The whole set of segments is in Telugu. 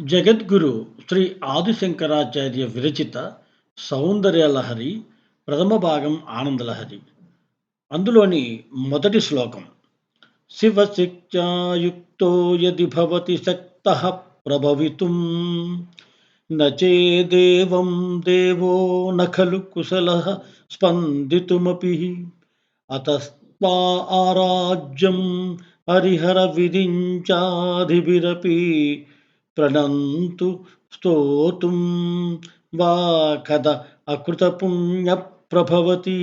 జగద్గురు శ్రీ ఆదిశంకరాచార్య విరచిత సౌందర్యలహరి ప్రథమ భాగం ఆనందలహరి. అందులోని మొదటి శ్లోకం శివశిక్షాయుక్తో యది భవతి శక్త ప్రభవితుం నేదేవం దేవో నఖలు కుశల స్పందితుమపి అతస్వా ఆరాజ్యం హరిహర విరించాధిభిరపి ప్రణంతు స్తోతుం వా కథ అకృతపుణ్యప్రభవతి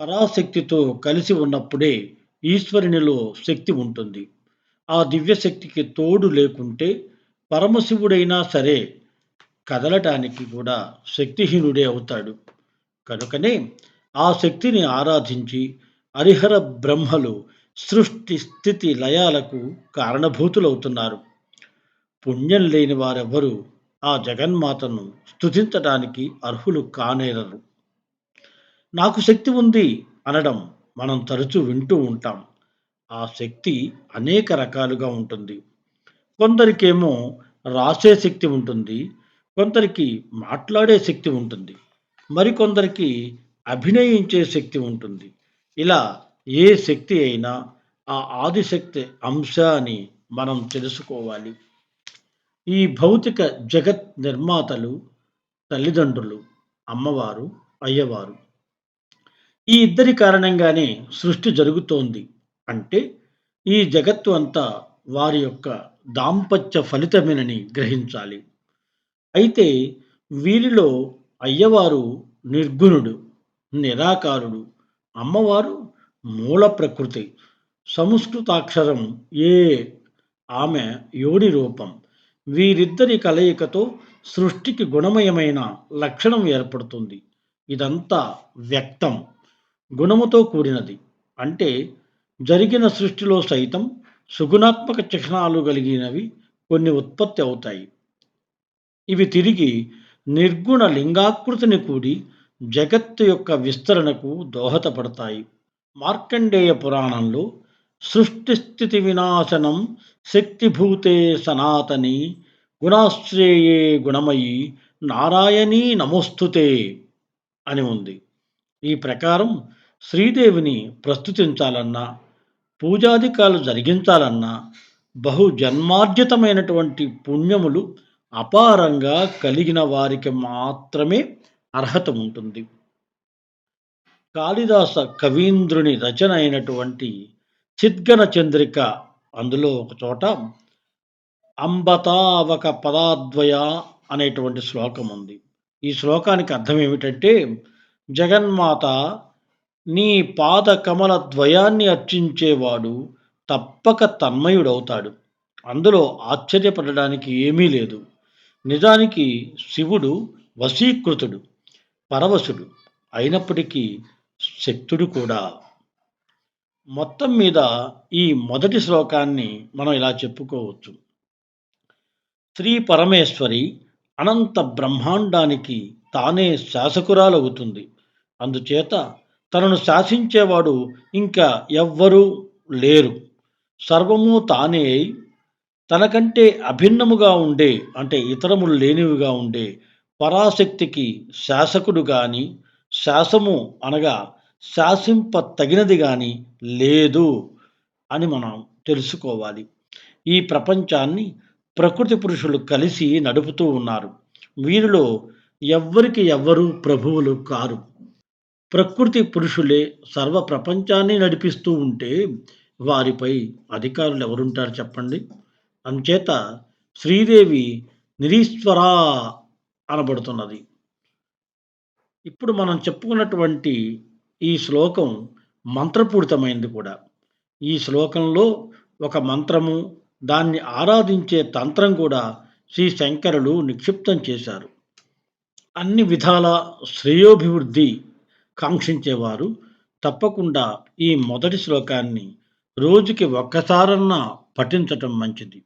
పరాశక్తితో కలిసి ఉన్నప్పుడే ఈశ్వరునిలో శక్తి ఉంటుంది. ఆ దివ్యశక్తికి తోడు లేకుంటే పరమశివుడైనా సరే కదలటానికి కూడా శక్తిహీనుడే అవుతాడు. కనుకనే ఆ శక్తిని ఆరాధించి హరిహర బ్రహ్మలు సృష్టి స్థితి లయాలకు కారణభూతులవుతున్నారు. పుణ్యం లేని వారెవ్వరూ ఆ జగన్మాతను స్థుతించడానికి అర్హులు కానేరరు. నాకు శక్తి ఉంది అనడం మనం తరచూ వింటూ ఉంటాం. ఆ శక్తి అనేక రకాలుగా ఉంటుంది. కొందరికేమో రాసే శక్తి ఉంటుంది. కొందరికి మాట్లాడే శక్తి ఉంటుంది. మరికొందరికి అభినయించే శక్తి ఉంటుంది. ఇలా ఏ శక్తి అయినా ఆ ఆదిశక్తి అంశ అని మనం తెలుసుకోవాలి. ఈ భౌతిక జగత్ నిర్మాతలు తల్లిదండ్రులు అమ్మవారు అయ్యవారు. ఈ ఇద్దరి కారణంగానే సృష్టి జరుగుతోంది. అంటే ఈ జగత్తు అంతా వారి యొక్క దాంపత్య ఫలితమేనని గ్రహించాలి. అయితే వీరిలో అయ్యవారు నిర్గుణుడు నిరాకారుడు అమ్మవారు మూల ప్రకృతి సంస్కృతాక్షరం ఏ ఆమె యోని రూపం. వీరిద్దరి కలయికతో సృష్టికి గుణమయమైన లక్షణం ఏర్పడుతుంది. ఇదంతా వ్యక్తం గుణముతో కూడినది. అంటే జరిగిన సృష్టిలో సైతం సుగుణాత్మక చిహ్నాలు కలిగినవి కొన్ని ఉత్పత్తి అవుతాయి. ఇవి తిరిగి నిర్గుణ లింగాకృతిని కూడి జగత్తు యొక్క విస్తరణకు దోహదపడతాయి. మార్కండేయ పురాణంలో సృష్టి స్థితి వినాశనం శక్తిభూతే సనాతని గుణాశ్రేయే గుణమయి నారాయణీ నమోస్తుతే అని ఉంది. ఈ ప్రకారం శ్రీదేవిని ప్రస్తుతించాలన్నా పూజాధికాలు జరిగించాలన్నా బహు జన్మార్జితమైనటువంటి పుణ్యములు అపారంగా కలిగిన వారికి మాత్రమే అర్హత ఉంటుంది. కాళిదాస కవీంద్రుని రచన అయినటువంటి చిద్గణ చంద్రిక అందులో ఒక చోట అంబతావక పదాద్వయ అనేటువంటి శ్లోకం ఉంది. ఈ శ్లోకానికి అర్థం ఏమిటంటే జగన్మాత నీ పాద కమల ద్వయాన్ని అర్చించేవాడు తప్పక తన్మయుడవుతాడు. అందులో ఆశ్చర్యపడడానికి ఏమీ లేదు. నిజానికి శివుడు వశీకృతుడు పరవశుడు. అయినప్పటికీ శక్తుడు కూడా. మొత్తం మీద ఈ మొదటి శ్లోకాన్ని మనం ఇలా చెప్పుకోవచ్చు. శ్రీ పరమేశ్వరి అనంత బ్రహ్మాండానికి తానే శాసకురాలవుతుంది. అందుచేత తనను శాసించేవాడు ఇంకా ఎవ్వరూ లేరు. సర్వము తానే అయి తనకంటే అభిన్నముగా ఉండే అంటే ఇతరములు లేనివిగా ఉండే పరాశక్తికి శాసకుడు కానీ శాసము అనగా శాసింప తగినది కానీ లేదు అని మనం తెలుసుకోవాలి. ఈ ప్రపంచాన్ని ప్రకృతి పురుషులు కలిసి నడుపుతూ ఉన్నారు. వీరిలో ఎవ్వరికి ఎవ్వరు ప్రభువులు కారు. ప్రకృతి పురుషులే సర్వ ప్రపంచాన్ని నడిపిస్తూ ఉంటే వారిపై అధికారులు ఎవరుంటారు చెప్పండి? అంచేత శ్రీదేవి నిరీశ్వరా అనబడుతున్నది. ఇప్పుడు మనం చెప్పుకున్నటువంటి ఈ శ్లోకం మంత్రపూరితమైంది కూడా. ఈ శ్లోకంలో ఒక మంత్రము దాన్ని ఆరాధించే తంత్రం కూడా శ్రీ శంకరులు నిక్షిప్తం చేశారు. అన్ని విధాల శ్రేయోభివృద్ధి కాంక్షించేవారు తప్పకుండా ఈ మొదటి శ్లోకాన్ని రోజుకి ఒక్కసారన్నా పఠించటం మంచిది.